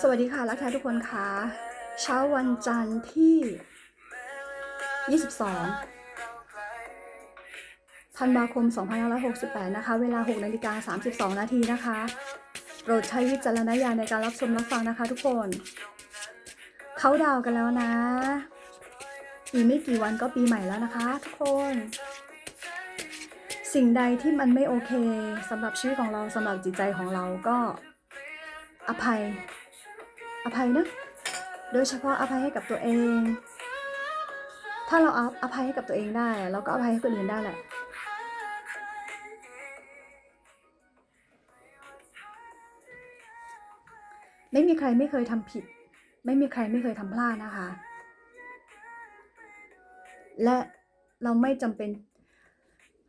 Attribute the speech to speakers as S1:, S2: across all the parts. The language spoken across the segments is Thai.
S1: สวัสดีค่ะรักแท้ทุกคนค่ะเช้าวันจันทร์ที่ 22 ธันวาคม 2568 นะคะ เวลา 6นาฬิกา32 นาทีนะคะ โปรดใช้วิจารณญาณในการรับชมรับฟังนะคะทุกคน เขาดาวกันแล้วนะ อีกไม่กี่วันก็ปีใหม่แล้วนะคะทุกคน สิ่งใดที่มันไม่โอเคสำหรับชีวิตของเราสำหรับจิตใจของเราก็ อภัย อภัยนะ โดยเฉพาะอภัยให้กับตัวเอง ถ้าเราอภัยให้กับตัวเองได้ เราก็อภัยให้คนอื่นได้แหละ ไม่มีใครไม่เคยทำผิด ไม่มีใครไม่เคยทำพลาดนะคะ และเราไม่จำเป็น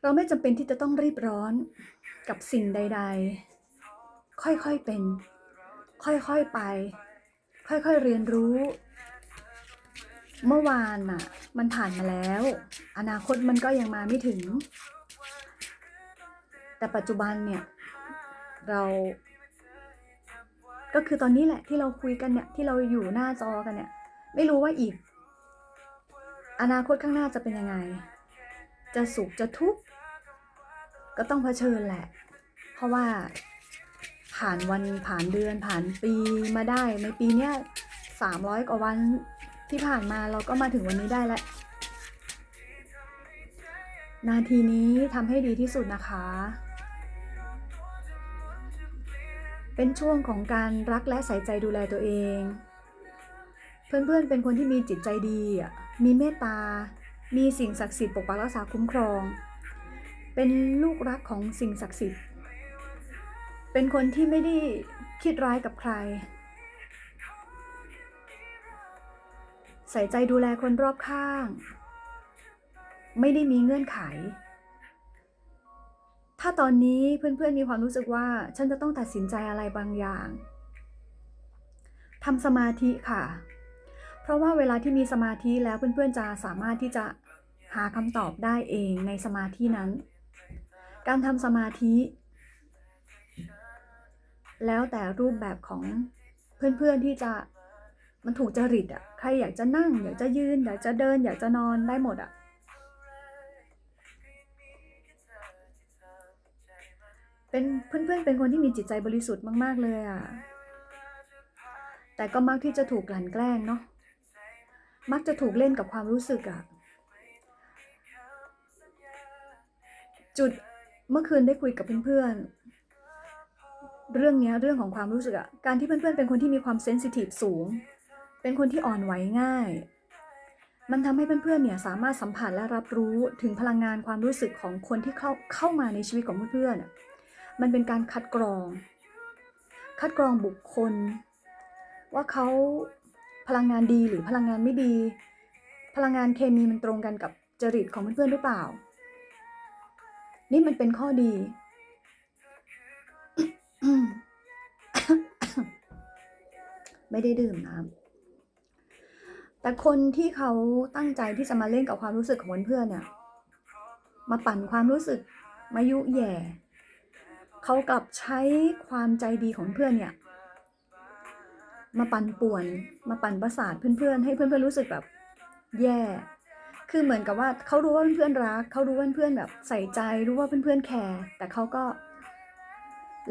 S1: เราไม่จำเป็นที่จะต้องรีบร้อนกับสิ่งใด ๆ ค่อยๆเป็น ค่อยๆไป ค่อยๆเรียนรู้ เมื่อวานน่ะ มันผ่านมาแล้ว อนาคตมันก็ยังมาไม่ถึง แต่ปัจจุบันเนี่ย เรา ก็คือตอนนี้แหละที่เราคุยกันเนี่ย ที่เราอยู่หน้าจอกันเนี่ย ไม่รู้ว่าอีก อนาคตข้างหน้าจะเป็นยังไง จะสุขจะทุกข์ก็ต้องเผชิญแหละ เพราะว่า ผ่านวันผ่านเดือนผ่านปีมาได้ในปีเนี้ยสามร้อยกว่าวันที่ผ่านมาเราก็มาถึงวันนี้ได้แล้วนาทีนี้ทำให้ดีที่สุดนะคะ เป็นช่วงของการรักและใส่ใจดูแลตัวเอง เพื่อนๆ เป็นคนที่มีจิตใจดี มีเมตตา มีสิ่งศักดิ์สิทธิ์ปกปักรักษาคุ้มครอง เป็นลูกรักของสิ่งศักดิ์สิทธิ์ เป็นคนที่ไม่ได้คิดร้ายกับใคร ใส่ใจดูแลคนรอบข้าง ไม่ได้มีเงื่อนไข ถ้าตอนนี้เพื่อนๆมีความรู้สึกว่า ฉันจะต้องตัดสินใจอะไรบางอย่างทำสมาธิค่ะ เพราะว่าเวลาที่มีสมาธิแล้วเพื่อนๆจะสามารถที่จะหาคำตอบได้เองในสมาธินั้น การทำสมาธิ แล้วแต่รูปแบบของเพื่อนๆที่จะมันถูกจริตอะใครอยากจะนั่งอยากจะยืนอยากจะเดิน อยากจะนอนได้หมดอะเป็นเพื่อนๆเป็นคนที่มีจิตใจบริสุทธิ์มาก ๆเลยอะแต่ก็มักที่จะถูกกลั่นแกล้งเนาะมักจะถูกเล่นกับความรู้สึกอะจุดเมื่อคืนได้คุยกับเพื่อนๆ เรื่องนี้เรื่องของความรู้สึกอะการที่เพื่อนๆเป็นคนที่มีความเซนซิทีฟสูง เป็นคนที่อ่อนไหวง่าย มันทำให้เพื่อนๆเนี่ยสามารถสัมผัสและรับรู้ถึงพลังงานความรู้สึกของคนที่เข้าเข้ามาในชีวิตของเพื่อนๆมันเป็นการคัดกรอง คัดกรองบุคคล ว่าเขาพลังงานดีหรือพลังงานไม่ดี พลังงานเคมีมันตรงกันกับจริตของเพื่อนๆหรือเปล่า นี่มันเป็นข้อดี ไม่ได้ดื่มน้ำแต่คนที่เขาตั้งใจที่จะมาเล่นกับความรู้สึกของเพื่อนเนี่ย มาปั่นความรู้สึกมายุแย่เขากลับใช้ความใจดีของเพื่อนเนี่ย มาปั่นป่วน มาปั่นประสาทเพื่อนๆ ให้เพื่อนๆรู้สึกแบบแย่ คือเหมือนกับว่าเขารู้ว่าเพื่อนๆรัก เขารู้ว่าเพื่อนๆแบบใส่ใจ รู้ว่าเพื่อนๆแคร์ แต่เขาก็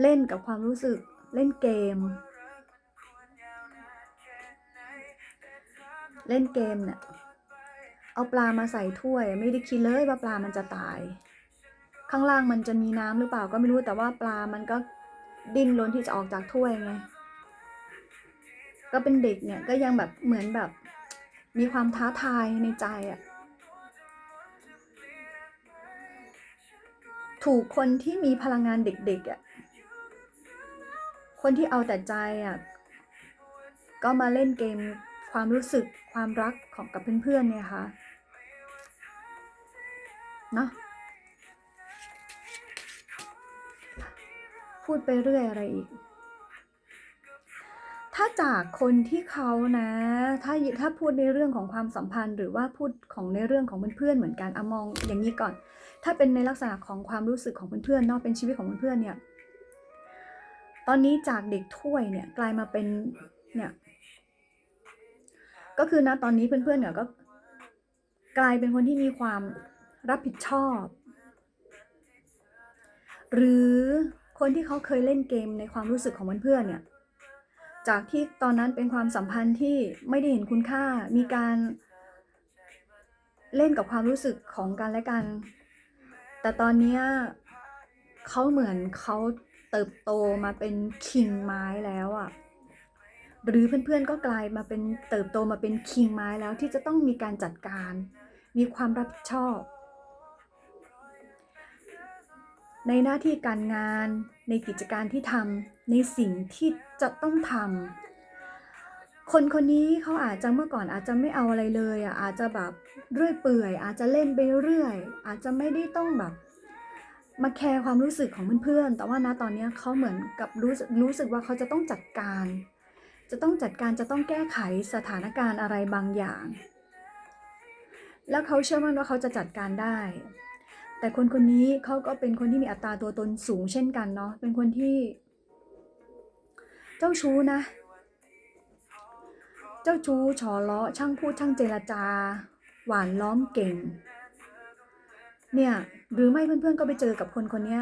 S1: เล่นกับความรู้สึกเล่นเกม เล่นเกมเนี่ยเอาปลามาใส่ถ้วย ไม่ได้คิดเลยว่าปลามันจะตาย ข้างล่างมันจะมีน้ำหรือเปล่าก็ไม่รู้แต่ว่าปลามันก็ดิ้นรนที่จะออกจากถ้วยไงก็เป็นเด็กเนี่ยก็ยังแบบเหมือนแบบมีความท้าทายในใจอะถูกคนที่มีพลังงานเด็กๆอะ่ะ คนที่เอาแต่ใจอะก็มาเล่นเกมความรู้สึกความรักของกับเพื่อนๆเนี่ยค่ะเนาะพูดไปเรื่อยอะไรอีก ถ้าจากคนที่เขานะ ถ้าถ้าพูดในเรื่องของความสัมพันธ์ หรือว่าพูดของในเรื่องของเพื่อนๆเหมือนกันอมองอย่างนี้ก่อน ถ้าเป็นในลักษณะของความรู้สึกของเพื่อนๆเนาะเป็นชีวิตของเพื่อนๆเนี่ย ตอนนี้จากเด็กถ้วยเนี่ยกลายมาเป็นเนี่ยก็คือนะตอนนี้เพื่อนๆเนี่ยก็กลายเป็นคนที่มีความรับผิดชอบ หรือคนที่เขาเคยเล่นเกมในความรู้สึกของเพื่อนๆเนี่ยจากที่ตอนนั้นเป็นความสัมพันธ์ที่ไม่ได้เห็นคุณค่า มีการเล่นกับความรู้สึกของกันและกัน แต่ตอนนี้เขาเหมือนเขา เติบโตมาเป็นคิงไม้แล้วอะ่ะหรือเพื่อนๆก็กลายมาเป็นเติบโตมาเป็นคิงไม้แล้วที่จะต้องมีการจัดการ มีความรับผิดชอบ ในหน้าที่การงานในกิจการที่ทำในสิ่งที่จะต้องทำคนคนนี้เขาอาจจะเมื่อก่อนอาจจะไม่เอาอะไรเลยอะอาจจะแบบเรื่อยเปื่อย อาจจะเล่นไปเรื่อย อาจจะไม่ได้ต้องแบบ มาแคร์ความรู้สึกของเพื่อนๆ แต่ว่านะตอนนี้เขาเหมือนกับรู้สึกรู้สึกว่าเขาจะต้องจัดการ จะต้องจัดการจะต้องแก้ไขสถานการณ์อะไรบางอย่าง แล้วเขาเชื่อมั่นว่าเขาจะจัดการได้ แต่คนคนนี้เขาก็เป็นคนที่มีอัตราตัวตนสูงเช่นกันเนาะ เป็นคนที่ เจ้าชู้นะ เจ้าชู้ฉอเลาะช่างพูดช่างเจรจา หวานล้อมเก่ง เนี่ย หรือไม่เพื่อนๆก็ไปเจอกับคนคนนี้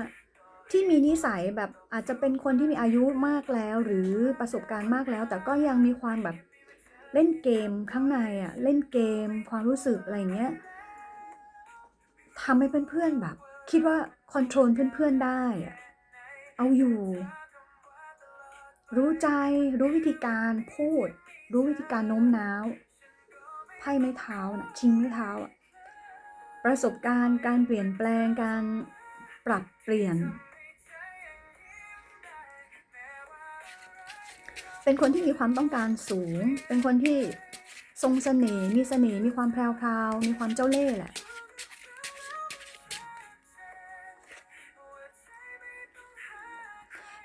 S1: ที่มีนิสัยแบบอาจจะเป็นคนที่มีอายุมากแล้ว หรือประสบการณ์มากแล้ว แต่ก็ยังมีความแบบเล่นเกมข้างในอะเล่นเกม ความรู้สึกอะไรเงี้ยทำให้เพื่อนๆแบบ คิดว่าคอนโทรลเพื่อนๆได้อะเอาอยู่ รู้ใจ รู้วิธีการพูด รู้วิธีการโน้มน้าวไพ่ไม้เท้าน่ะชิงไม้เท้าอะ ประสบการณ์ การเปลี่ยนแปลงการปรับเปลี่ยน เป็นคนที่มีความต้องการสูง เป็นคนที่ทรงเสน่ห์มีเสน่ห์มีความแพรวๆมีความเจ้าเล่ห์แหละ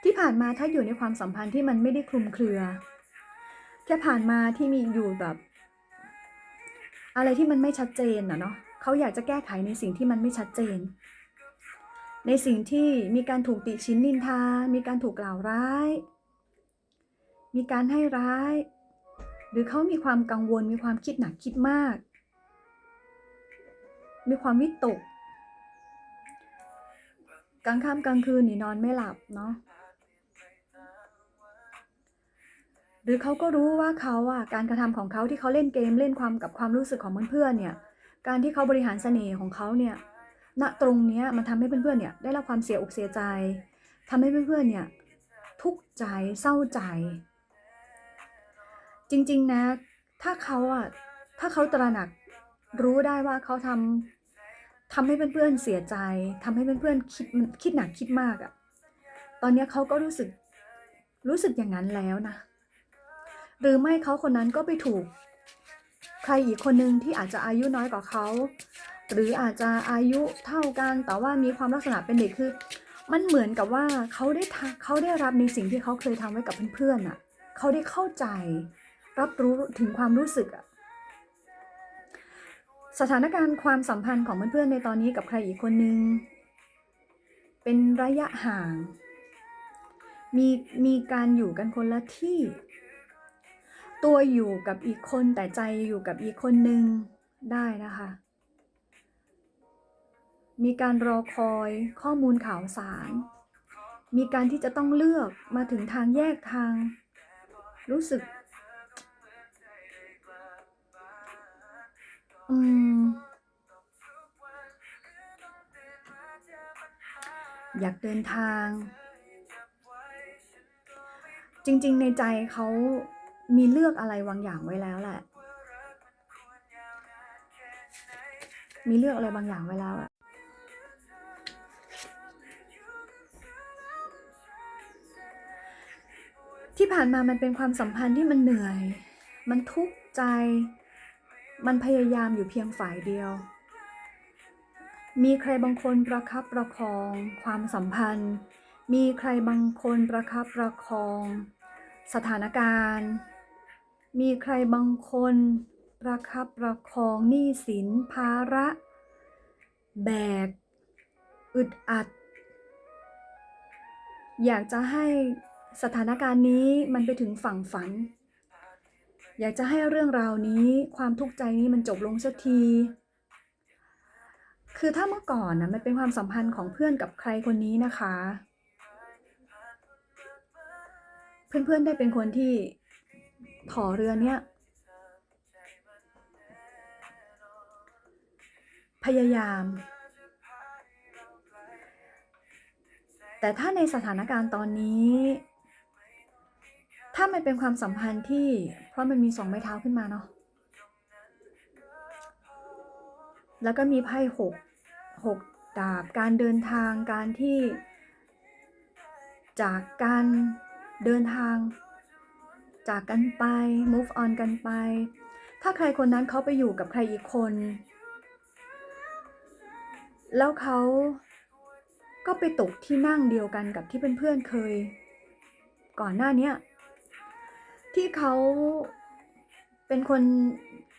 S1: ที่ผ่านมาถ้าอยู่ในความสัมพันธ์ที่มันไม่ได้คลุมเครือ แค่ผ่านมาที่มีอยู่แบบ อะไรที่มันไม่ชัดเจนอะเนาะ เขาอยากจะแก้ไขในสิ่งที่มันไม่ชัดเจน ในสิ่งที่มีการถูกติชินนินทา มีการถูกกล่าวร้าย มีการให้ร้าย หรือเขามีความกังวล มีความคิดหนักคิดมาก มีความวิตก กลางค่ำกลางคืนนี่นอนไม่หลับเนาะหรือเขาก็รู้ว่าเขาอะการกระทำของเขาที่เขาเล่นเกมเล่นความกับความรู้สึกของเพื่อนๆเนี่ย การที่เขาบริหารเสน่ห์ของเขาเนี่ย ณ ตรงเนี้ยมันทำให้เพื่อนๆเนี่ยได้รับความเสียอกเสียใจทำให้เพื่อนๆเนี่ยทุกข์ใจเศร้าใจ จริงๆนะ ถ้าเขาอะถ้าเขาตระหนักรู้ได้ว่าเขาทำทำให้เพื่อนๆเสียใจทำให้เพื่อนๆคิดคิดหนักคิดมากอะตอนเนี้ยเขาก็รู้สึกรู้สึกอย่างนั้นแล้วนะ หรือไม่เขาคนนั้นก็ไปถูก ใครอีกคนหนึ่งที่อาจจะอายุน้อยกว่าเขา หรืออาจจะอายุเท่ากันแต่ว่ามีความลักษณะเป็นเด็กคือ มันเหมือนกับว่าเขาได้เขาได้รับในสิ่งที่เขาเคยทำไว้กับเพื่อนๆน่ะเขาได้เข้าใจ รับรู้ถึงความรู้สึกอะสถานการณ์ความสัมพันธ์ของเพื่อนๆในตอนนี้กับใครอีกคนนึงเป็นระยะห่าง มีมีการอยู่กันคนละที่ ตัวอยู่กับอีกคนแต่ใจอยู่กับอีกคนนึงได้นะคะ มีการรอคอยข้อมูลข่าวสาร มีการที่จะต้องเลือกมาถึงทางแยกทาง รู้สึก อืม อยากเดินทาง จริง ๆ ในใจเขา มีเลือกอะไรบางอย่างไว้แล้วแหละ มีเลือกอะไรบางอย่างไว้แล้วอะที่ผ่านมามันเป็นความสัมพันธ์ที่มันเหนื่อย มันทุกข์ใจ มันพยายามอยู่เพียงฝ่ายเดียว มีใครบางคนประคับประคอง ความสัมพันธ์ มีใครบางคนประคับประคอง สถานการณ์ มีใครบางคนประคับประคองหนี้สินภาระ แบก อึดอัด อยากจะให้สถานการณ์นี้มันไปถึงฝั่งฝัน อยากจะให้เรื่องราวนี้ความทุกข์ใจนี้มันจบลงสักที คือถ้าเมื่อก่อนนะมันเป็นความสัมพันธ์ของเพื่อนกับใครคนนี้นะคะ เพื่อนๆได้เป็นคนที่ ถอเรือเนี้ยพยายาม แต่ถ้าในสถานการณ์ตอนนี้ ถ้ามันเป็นความสัมพันธ์ที่ เพราะมันมีสองไม้เท้าขึ้นมาเนาะ แล้วก็มีไพ่หกหกดาบ การเดินทาง การที่ จากการเดินทาง จากกันไป move on กันไป ถ้าใครคนนั้นเขาไปอยู่กับใครอีกคน แล้วเขาก็ไปตกที่นั่งเดียวกันกับที่เพื่อนๆเคย ก่อนหน้านี้ที่เขาเป็นคน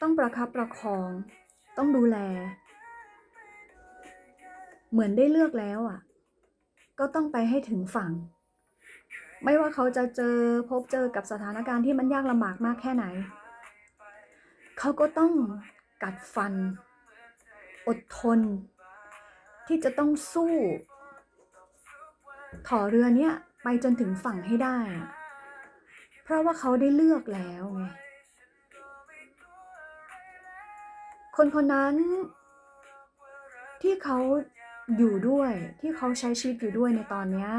S1: ต้องประคับประคอง ต้องดูแล เหมือนได้เลือกแล้วอะ ก็ต้องไปให้ถึงฝั่ง ไม่ว่าเขาจะเจอพบเจอกับสถานการณ์ที่มันยากลำบากมากแค่ไหน เขาก็ต้องกัดฟัน อดทน ที่จะต้องสู้ถอเรือเนี้ยไปจนถึงฝั่งให้ได้ เพราะว่าเขาได้เลือกแล้วไง คนคนนั้นที่เขาอยู่ด้วยที่เขาใช้ชีวิตอยู่ด้วยในตอนเนี้ย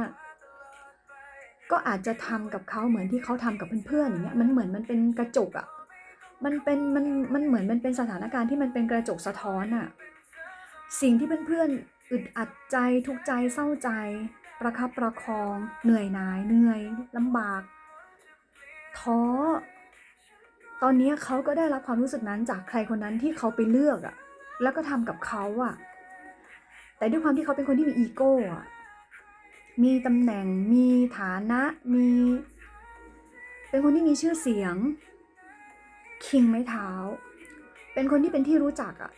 S1: ก็อาจจะทำกับเขาเหมือนที่เขาทำกับเพื่อนๆอย่างเงี้ยมันเหมือนมันเป็นกระจกอะ่ะมันเป็นมันมันเหมือนมันเป็นสถานการณ์ที่มันเป็นกระจกสะท้อนอะ่ะสิ่งที่เพื่อนๆอึดอัดใจทุกใจเศร้าใจ ประคับประคอง เหนื่อยหน่ายเหนื่อยลำบากท้อตอนนี้เขาก็ได้รับความรู้สึกนั้นจากใครคนนั้นที่เขาไปเลือกอะแล้วก็ทำกับเขาอะแต่ด้วยความที่เขาเป็นคนที่มีอีโก้อะ มีตำแหน่ง มีฐานะ มี เป็นคนที่มีชื่อเสียง คิงไม้เท้า เป็นคนที่เป็นที่รู้จักอะ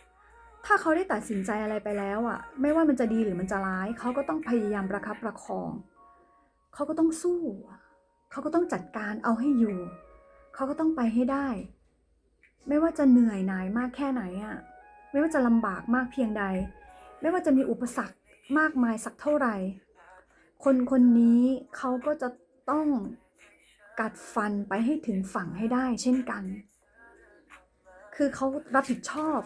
S1: ถ้าเขาได้ตัดสินใจอะไรไปแล้วอะไม่ว่ามันจะดีหรือมันจะร้าย เขาก็ต้องพยายามประคับประคอง เขาก็ต้องสู้ เขาก็ต้องจัดการเอาให้อยู่ เขาก็ต้องไปให้ได้ ไม่ว่าจะเหนื่อยหน่ายมากแค่ไหนอะไม่ว่าจะลำบากมากเพียงใด ไม่ว่าจะมีอุปสรรคมากมายสักเท่าไหร่ คนคนนี้เขาก็จะต้องกัดฟันไปให้ถึงฝั่งให้ได้เช่นกัน คือเขารับผิดชอบ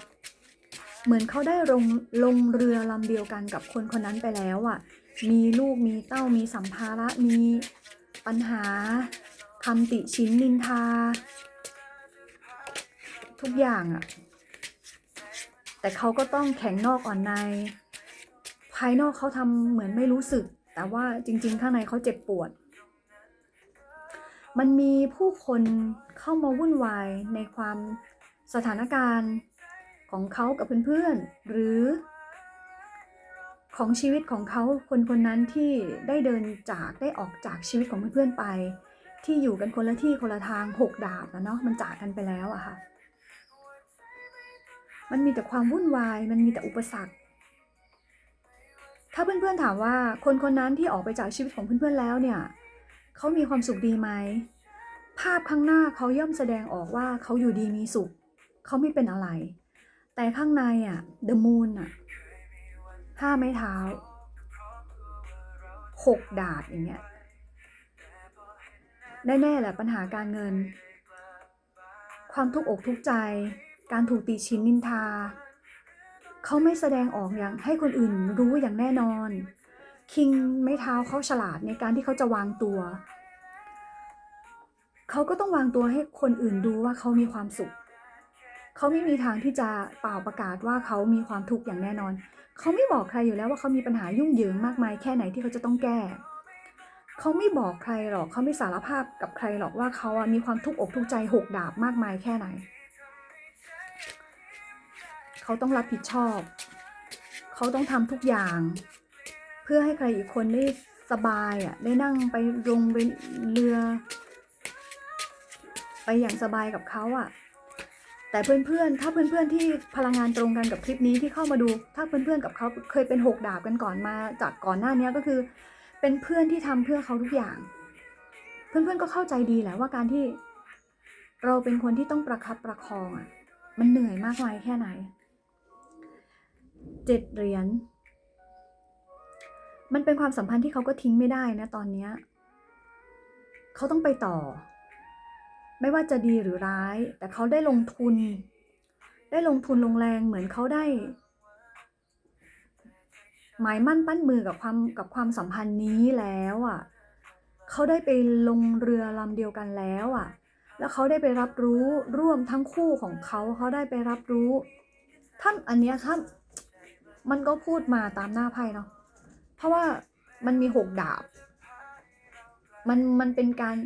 S1: เหมือนเขาได้ลงลงเรือลำเดียวกันกับคนคนนั้นไปแล้วอะ่ะ มีลูกมีเต้ามีสัมภาระมีปัญหาคำติชินนินทา ทุกอย่างอะ่ะ แต่เขาก็ต้องแข็งนอกอ่อนใน ภายนอกเขาทำเหมือนไม่รู้สึก แต่ว่าจริง ๆ ข้างในเขาเจ็บปวด มันมีผู้คนเข้ามาวุ่นวายในความสถานการณ์ของเขากับเพื่อนๆ หรือของชีวิตของเขาคนคนนั้นที่ได้เดินจากได้ออกจากชีวิตของเพื่อนๆไป ที่อยู่กันคนละที่คนละทางหกดาบแล้วเนาะมันจากกันไปแล้วอะค่ะ มันมีแต่ความวุ่นวาย มันมีแต่อุปสรรค ถ้าเพื่อนๆถามว่าคนคนนั้นที่ออกไปจากชีวิตของเพื่อนๆแล้วเนี่ยเขามีความสุขดีไหมภาพข้างหน้าเขาย่อมแสดงออกว่าเขาอยู่ดีมีสุขเขาไม่เป็นอะไร แต่ข้างในอะ the moon อะห้าไม้เท้าหกดาบอย่างเงี้ยแน่ๆแหละปัญหาการเงิน ความทุกข์อกทุกข์ใจ การถูกตีชินนินทา เขาไม่แสดงออกอย่างให้คนอื่นรู้อย่างแน่นอน คิงไม้เท้าเขาฉลาดในการที่เขาจะวางตัว เขาก็ต้องวางตัวให้คนอื่นดูว่าเขามีความสุข เขาไม่มีทางที่จะเป่าประกาศว่าเขามีความทุกข์อย่างแน่นอน เขาไม่บอกใครอยู่แล้วว่าเขามีปัญหายุ่งเหยิงมากมายแค่ไหนที่เขาจะต้องแก้ เขาไม่บอกใครหรอก เขาไม่สารภาพกับใครหรอกว่าเขามีความทุกข์อกทุกข์ใจหกดาบมากมายแค่ไหน เขาต้องรับผิดชอบ เขาต้องทำทุกอย่าง เพื่อให้ใครอีกคนได้สบายอะได้นั่งไปลงเรือ ไปอย่างสบายกับเขาอะ แต่เพื่อนๆ ถ้าเพื่อนๆที่พลังงานตรงกันกับคลิปนี้ที่เข้ามาดู ถ้าเพื่อนๆกับเขาเคยเป็นหกดาบกันก่อนมาจากก่อนหน้านี้ก็คือ เป็นเพื่อนที่ทำเพื่อเขาทุกอย่าง เพื่อนๆก็เข้าใจดีแหละว่าการที่ เราเป็นคนที่ต้องประคับประคองอะมันเหนื่อยมากมายแค่ไหน เจ็ดเหรียญ มันเป็นความสัมพันธ์ที่เขาก็ทิ้งไม่ได้นะตอนเนี้ยเขาต้องไปต่อ ไม่ว่าจะดีหรือร้าย แต่เขาได้ลงทุน ได้ลงทุนลงแรงเหมือนเขาได้หมายมั่นปั้นมือกับความกับความสัมพันธ์นี้แล้วอะ เขาได้ไปลงเรือลำเดียวกันแล้วอะ แล้วเขาได้ไปรับรู้ร่วมทั้งคู่ของเขา เขาได้ไปรับรู้ท่านอันเนี้ยครับ มันก็พูดมาตามหน้าไพ่เนาะ เพราะว่ามันมีหกดาบ มันมันเป็นการ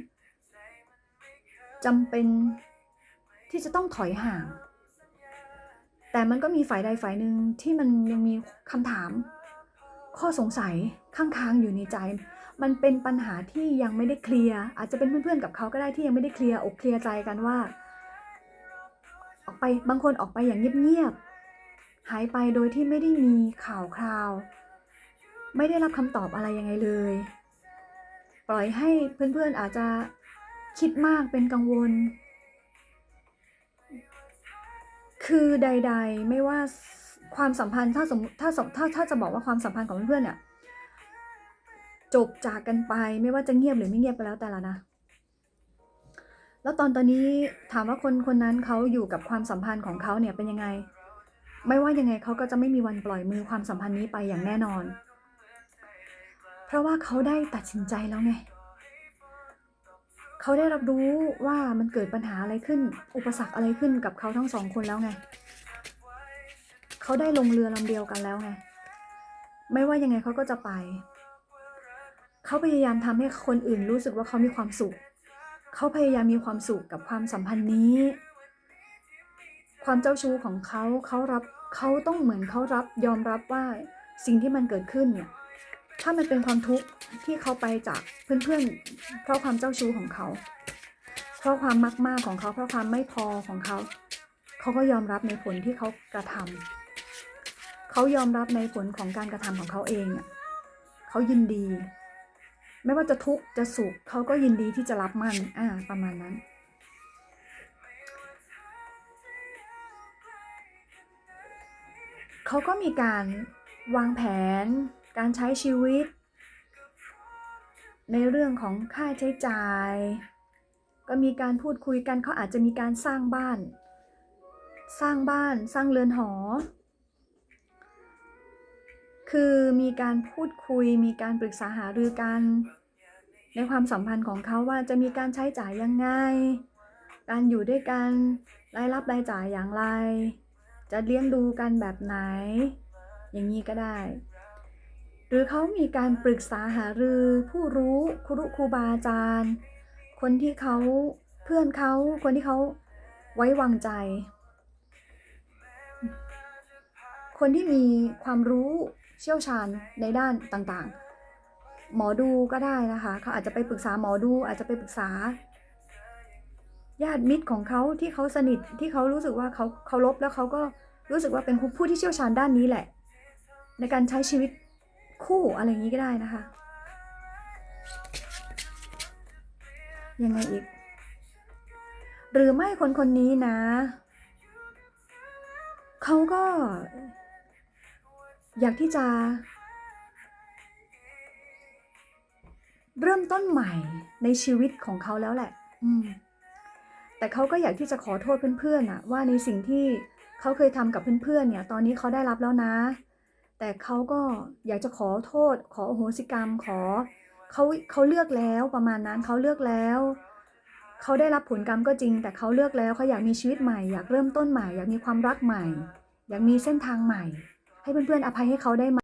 S1: จำเป็นที่จะต้องถอยห่าง แต่มันก็มีฝ่ายใดฝ่ายหนึ่งที่มันยังมีคำถาม ข้อสงสัยข้างค้างอยู่ในใจ มันเป็นปัญหาที่ยังไม่ได้เคลียร์อาจจะเป็นเพื่อนๆกับเขาก็ได้ที่ยังไม่ได้เคลียร์อกเคลียร์ใจกันว่า ออกไปบางคนออกไปอย่างเงียบๆ หายไปโดยที่ไม่ได้มีข่าวคราว ไม่ได้รับคำตอบอะไรยังไงเลย ปล่อยให้เพื่อนๆอาจจะคิดมากเป็นกังวล คือใด ๆ ไม่ว่าความสัมพันธ์ถ้าสมถ้าสมถ้าถ้าจะบอกว่าความสัมพันธ์ของเพื่อนๆเนี่ยจบจากกันไปไม่ว่าจะเงียบหรือไม่เงียบก็แล้วแต่ละนะ แล้วตอนตอนนี้ถามว่าคนคนนั้นเขาอยู่กับความสัมพันธ์ของเขาเนี่ยเป็นยังไง ไม่ว่ายังไงเขาก็จะไม่มีวันปล่อยมือความสัมพันธ์นี้ไปอย่างแน่นอน เพราะว่าเขาได้ตัดสินใจแล้วไง เขาได้รับรู้ว่ามันเกิดปัญหาอะไรขึ้น อุปสรรคอะไรขึ้นกับเขาทั้งสองคนแล้วไง เขาได้ลงเรือลำเดียวกันแล้วไง ไม่ว่ายังไงเขาก็จะไป เขาพยายามทำให้คนอื่นรู้สึกว่าเขามีความสุข เขาพยายามมีความสุขกับความสัมพันธ์นี้ความเจ้าชู้ของเขาเขารับ เขาต้องเหมือนเขารับยอมรับว่าสิ่งที่มันเกิดขึ้นเนี่ยถ้ามันเป็นความทุกข์ที่เขาไปจากเพื่อนๆ เพราะความเจ้าชู้ของเขา เพราะความมากมากของเขาเพราะความไม่พอของเขา เขาก็ยอมรับในผลที่เขากระทำเขายอมรับในผลของการกระทำของเขาเองเขายินดี ไม่ว่าจะทุกข์จะสุขเขาก็ยินดีที่จะรับมันอ่าประมาณนั้น เขาก็มีการวางแผน การใช้ชีวิต ในเรื่องของค่าใช้จ่าย ก็มีการพูดคุยกันเขาอาจจะมีการสร้างบ้าน สร้างบ้านสร้างเรือนหอ คือมีการพูดคุยมีการปรึกษาหารือกัน ในความสัมพันธ์ของเขาว่าจะมีการใช้จ่ายยังไง การอยู่ด้วยกันรายรับรายจ่ายอย่างไร จะเลี้ยงดูกันแบบไหน อย่างนี้ก็ได้ หรือเขามีการปรึกษาหารือผู้รู้ครูครูบาอาจารย์ คนที่เขาเพื่อนเขาคนที่เขาไว้วางใจ คนที่มีความรู้เชี่ยวชาญในด้านต่างๆ หมอดูก็ได้นะคะ เขาอาจจะไปปรึกษาหมอดูอาจจะไปปรึกษา ญาติมิตรของเขาที่เขาสนิทที่เขารู้สึกว่าเขาเคารพแล้วเขาก็รู้สึกว่าเป็นผู้ที่เชี่ยวชาญด้านนี้แหละ ในการใช้ชีวิตคู่อะไรอย่างนี้ก็ได้นะคะ ยังไงอีก หรือไม่คนคนนี้นะเขาก็ อยากที่จะ เริ่มต้นใหม่ในชีวิตของเขาแล้วแหละ อืม แต่เขาก็อยากที่จะขอโทษเพื่อนๆอะว่าในสิ่งที่เขาเคยทำกับเพื่อนๆเนี่ย ตอนนี้เขาได้รับแล้วนะ แต่เขาก็อยากจะขอโทษขออโหสิกรรม ขอเขาเขาเลือกแล้วประมาณนั้นเขาเลือกแล้วเขาได้รับผลกรรมก็จริง แต่เขาเลือกแล้วเขาอยากมีชีวิตใหม่ อยากเริ่มต้นใหม่ อยากมีความรักใหม่ อยากมีเส้นทางใหม่ ให้เพื่อนๆอภัยให้เขาได้ไหม